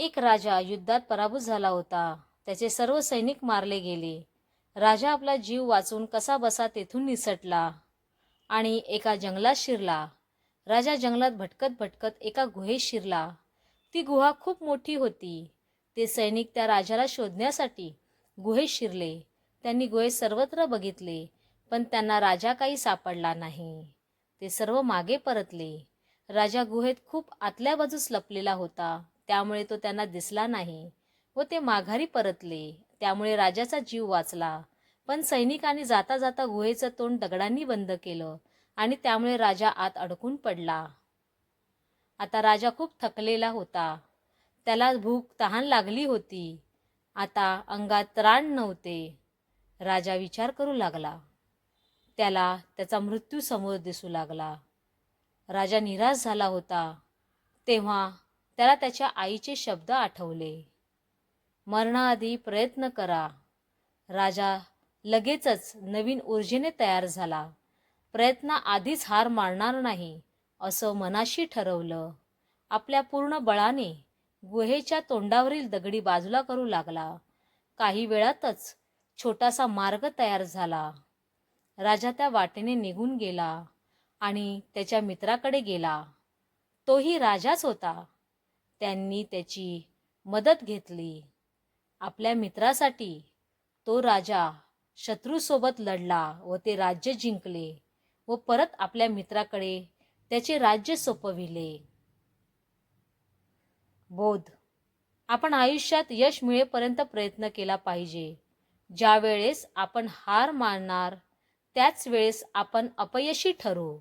एक राजा युद्धात पराभूत झाला होता. त्याचे सर्व सैनिक मारले गेले. राजा आपला जीव वाचून कसा बसा तेथून निसटला आणि एका जंगलात शिरला. राजा जंगलात भटकत भटकत एका गुहेत शिरला. ती गुहा खूप मोठी होती. ते सैनिक त्या राजाला शोधण्यासाठी गुहेत शिरले. त्यांनी गुहेत सर्वत्र बघितले पण त्यांना राजा काही सापडला नाही. ते सर्व मागे परतले. राजा गुहेत खूप आतल्या बाजूस लपलेला होता. त्यामुळे तो त्यांना दिसला नाही व ते माघारी परतले. त्यामुळे राजाचा जीव वाचला. पण सैनिकांनी जाता जाता गुहेचं तोंड दगडांनी बंद केलं आणि त्यामुळे राजा आत अडकून पडला. आता राजा खूप थकलेला होता. त्याला भूक तहान लागली होती. आता अंगात त्राण नव्हते. राजा विचार करू लागला. त्याला त्याचा मृत्यू समोर दिसू लागला. राजा निराश झाला होता. तेव्हा त्याला त्याच्या आईचे शब्द आठवले. मरणाआधी प्रयत्न करा. राजा लगेचच नवीन ऊर्जेने तयार झाला. प्रयत्न आधीच हार मारणार नाही असं मनाशी ठरवलं. आपल्या पूर्ण बळाने गुहेच्या तोंडावरील दगडी बाजूला करू लागला. काही वेळातच छोटासा मार्ग तयार झाला. राजा त्या वाटेने निघून गेला आणि त्याच्या मित्राकडे गेला. तोही राजाच होता. त्यांनी त्याची मदत घेतली. आपल्या मित्रासाठी तो राजा शत्रूसोबत लढला व ते राज्य जिंकले व परत आपल्या मित्राकडे त्याचे राज्य सोपविले. बोध. आपण आयुष्यात यश मिळेपर्यंत प्रयत्न केला पाहिजे. ज्या वेळेस आपण हार मानणार त्याच वेळेस आपण अपयशी ठरू.